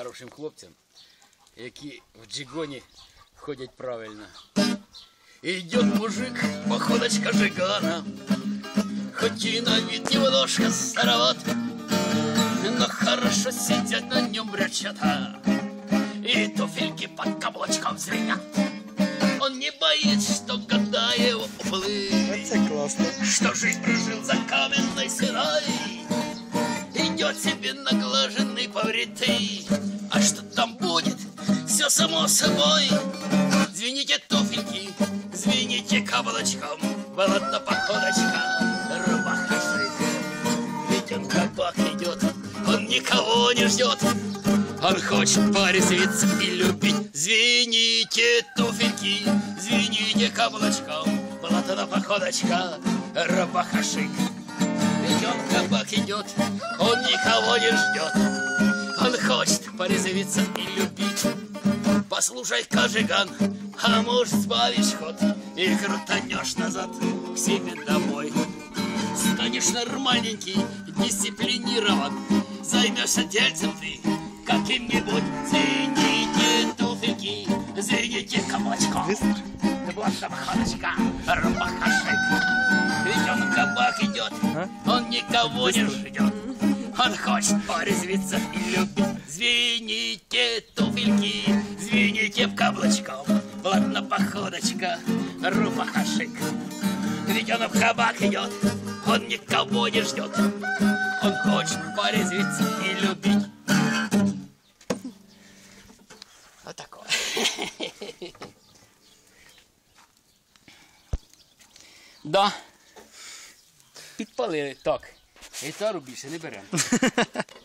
хорошим хлопцям, які в джигоні ходять правильно. Идет мужик, походочка жигана, Хоть и на вид немножко староват, Но хорошо сидят на нем брючата, И туфельки под каблучком звенят. Он не боится, что года его уплыли. Что жизнь прожил за каменной стеной, Идет себе наглаженный, побритый, А что там будет, все само собой. Звените туфельки, звените каблучком, Болотно походочка, рубаха шик. Ведь он кабак идет, он никого не ждет. Он хочет порезвиться и любить. Звените туфельки, звените каблучком, Болотно походочка, рубаха шик. Ведь он кабак идет, он никого не ждет. Порезвиться и любить. Послушай, Кажиган, а может сбавишь ход И крутанешь назад к себе домой. Станешь нормальненький, дисциплинирован Займешься дельцем ты каким-нибудь. Звените туфельки, звените Быстро. Вот собаханочка, рубахашек Ведь он кабак идет, он никого не ждет. Он хочет порезвиться и любить Звените туфельки, звените каблучком Ладно, походочка, рубахашек Ведь он в кабак идет, он никого не ждет Он хочет порезвиться и любить Вот такое Да. Підпалили. Так. Гітару більше не беремо.